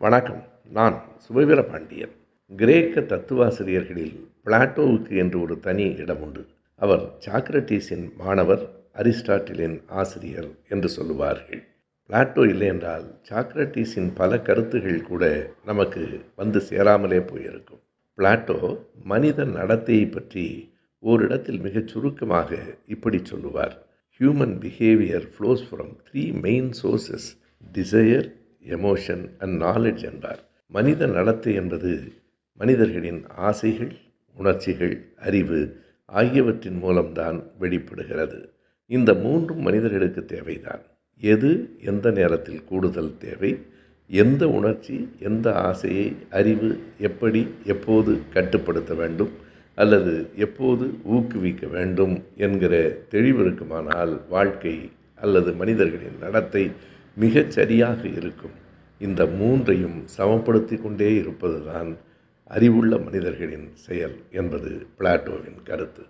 வணக்கம். நான் சுபவீர பாண்டியன். கிரேக்க தத்துவாசிரியர்களில் பிளாட்டோவுக்கு என்று ஒரு தனி இடம் உண்டு. அவர் சாக்ரட்டீஸின் மாணவர் அரிஸ்டாட்டிலின் ஆசிரியர் என்று சொல்லுவார்கள். பிளாட்டோ இல்லை என்றால் சாக்ரட்டீஸின் பல கருத்துகள் கூட நமக்கு வந்து சேராமலே போயிருக்கும். பிளாட்டோ மனித நடத்தையை பற்றி ஓரிடத்தில் மிகச் சுருக்கமாக இப்படி சொல்லுவார். Human behaviour flows from three main sources desire emotion and knowledge என்பார் மனித நடத்தை என்பது மனிதர்களின் ஆசைகள் உணர்ச்சிகள் அறிவு ஆகியவற்றின் மூலம்தான் வெளிப்படுகிறது. இந்த மூன்றும் மனிதர்களுக்கு தேவைதான். எது எந்த நேரத்தில் கூடுதல் தேவை? எந்த உணர்ச்சி எந்த ஆசையை அறிவு எப்படி எப்போது கட்டுப்படுத்த வேண்டும்? அல்லது எப்போது ஊக்குவிக்க வேண்டும்? என்கிற தெளிவு இருக்குமானால் வாழ்க்கை அல்லது மனிதர்களின் நடத்தை மிகச் சரியாக இருக்கும். இந்த மூன்றையும் சமப்படுத்தி கொண்டே இருப்பதுதான் அறிவுள்ள மனிதர்களின் செயல் என்பது பிளாட்டோவின் கருத்து.